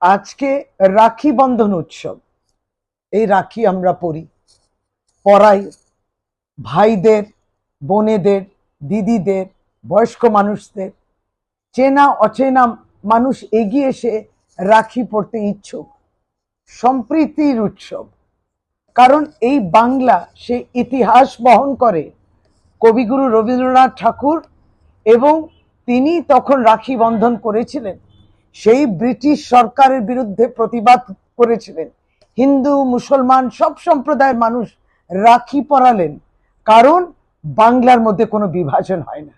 আজকে রাখি বন্ধন উৎসব। এই রাখি আমরা পরি। পরাই ভাইদের, বোনেদের, দিদিদের, বয়স্ক মানুষদের। চেনা, অচেনা মানুষ এগিয়ে এসে রাখি পড়তে ইচ্ছুক। সম্প্রীতির উৎসব। কারণ এই বাংলা সে ইতিহাস বহন করে। কবিগুরু রবীন্দ্রনাথ ঠাকুর এবং তিনি তখন রাখি বন্ধন করেছিলেন। সেই ব্রিটিশ সরকারের বিরুদ্ধে প্রতিবাদ করেছিলেন। হিন্দু, মুসলমান সব সম্প্রদায়ের মানুষ রাখি পরালেন। কারণ বাংলার মধ্যে কোনো বিভাজন হয় না।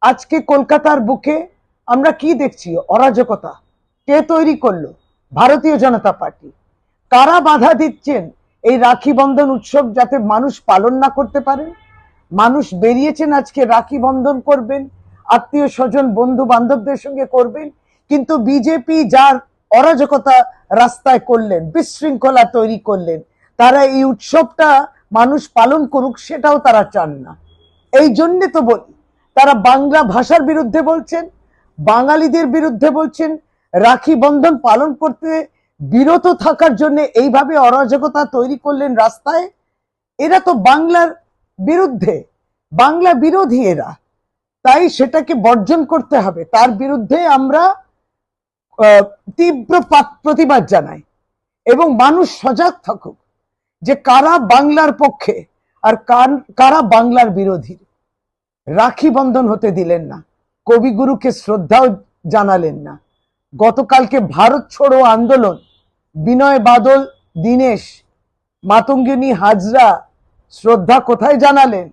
আজকে কলকাতার বুকে আমরা কি দেখছি? অরাজকতা। কে তৈরি করল? ভারতীয় জনতা পার্টি। কারা বাধা দিচ্ছেন এই রাখি বন্ধন উৎসব যাতে মানুষ পালন না করতে পারেন মানুষ বেরিয়েছেন আজকে রাখি বন্ধন করবেন, আত্মীয় স্বজন বন্ধু বান্ধবদের সঙ্গে করবেন কিন্তু বিজেপি যার অরাজকতা রাস্তায় করলেন, বিশৃঙ্খলা তৈরি করলেন, তারা এই উৎসবটা মানুষ পালন করুক সেটাও তারা চান না। এই জন্যে তো বলি, তারা বাংলা ভাষার বিরুদ্ধে বলছেন, বাঙালিদের বিরুদ্ধে বলছেন, রাখি বন্ধন পালন করতে বিরত থাকার জন্য এইভাবে অরাজকতা তৈরি করলেন রাস্তায়, এরা তো বাংলার বিরুদ্ধে, বাংলা বিরোধী এরা। তাই সেটাকে বর্জন করতে হবে। তার বিরুদ্ধে আমরা তীব্র প্রতিবাদ জানাই এবং মানুষ সজাগ থাকুক যে কারা বাংলার পক্ষে আর কারা বাংলার বিরোধী রাখি বন্ধন হতে দিলেন না, কবিগুরুকে শ্রদ্ধাও জানালেন না। গতকালকে ভারত ছাড়ো আন্দোলন, বিনয় বাদল, দীনেশ, মাতঙ্গিনী হাজরা শ্রদ্ধা কোথায় জানালেন?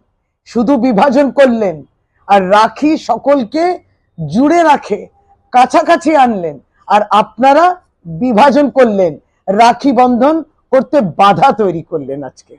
শুধু বিভাজন করলেন আর রাখি সকলকে জুড়ে রাখে, কাছাকাছি আনলেন। আর আপনারা বিভাজন করলেন রাখি বন্ধন করতে বাধা তৈরি করলেন আজকে।